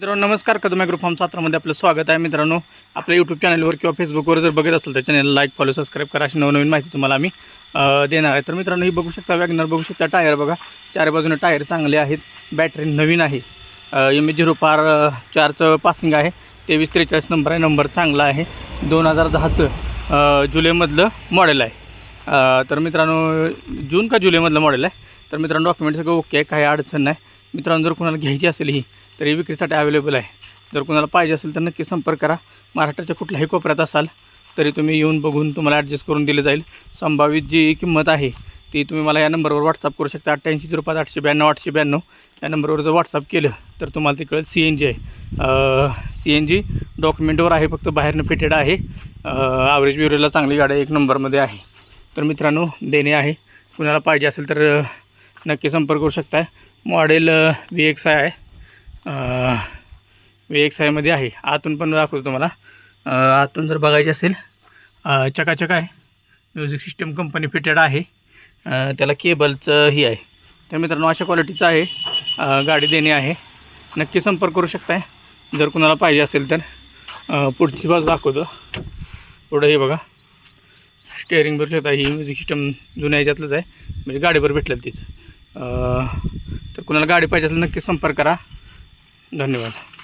मित्रांनो नमस्कार. Kadam agro form सातारामध्ये आपलं स्वागत आहे. मित्रांनो आपल्या यूट्यूब चॅनलवर किंवा फेसबुकवर जर बघत असेल तर चॅनल लाईक फॉलो सबस्क्राईब करा. अशी नवनवीन माहिती तुम्हाला आम्ही देणार आहे. तर मित्रांनो ही बघू शकता वॅगनर बघू शकता टायर बघा. चार बाजूने टायर चांगले आहेत. बॅटरी नवीन आहे. एम ए झिरो पार चारचं पासिंग आहे. तेवीस त्रेचाळीस नंबर आहे. नंबर चांगला आहे. दोन हजार दहाचं जुलैमधलं मॉडेल आहे. तर मित्रांनो जून का जुलैमधलं मॉडेल आहे? तर मित्रांनो डॉक्युमेंट सगळं ओके आहे. काही अडचण नाही. मित्रांनो जर कोणाला घ्यायची असेल ही तर ही विक्रीसाठी अवेलेबल आहे. जर कोणाला पाहिजे असेल तर नक्की संपर्क करा. महाराष्ट्राच्या कुठल्याही कोपऱ्यात असाल तरी तुम्ही येऊन बघून तुम्हाला ॲडजस्ट करून दिलं जाईल. संभावित जी किंमत आहे ती तुम्ही मला या नंबरवर व्हॉट्सअप करू शकता. अठ्ठ्याऐंशी झिरो पाच आठशे ब्याण्णव आठशे ब्याण्णव. या नंबरवर जर व्हॉट्सअप केलं तर तुम्हाला ते कळेल. सी एन जी आहे. सी एन जी डॉक्युमेंटवर आहे फक्त बाहेरनं फिटेड आहे. ॲव्हरेज बिवरेजला चांगली गाडी एक नंबरमध्ये आहे. तर मित्रांनो देणे आहे. कुणाला पाहिजे असेल तर नक्की संपर्क करू शकताय. मॉडेल व्ही एक्स आय आहे एक्स आयमध्ये आहे. आतून पण दाखवतो तुम्हाला. आतून जर बघायचे असेल चकाचक आहे. म्युझिक सिस्टम कंपनी फिटेड आहे. त्याला केबलचं ही आहे. तर मित्रांनो अशा क्वालिटीचं आहे. गाडी देणे आहे. नक्की संपर्क करू शकताय. जर कुणाला पाहिजे असेल तर पुढची बाजू दाखवतो. पुढं हे बघा. स्टेअरिंग भरू शकता. ही म्युझिक सिस्टम जुन्या ह्याच्यातलंच आहे. म्हणजे गाडीभर भेटलं तीच तर कुणाला गाडी पाहिजे असेल नक्की संपर्क करा. धन्यवाद.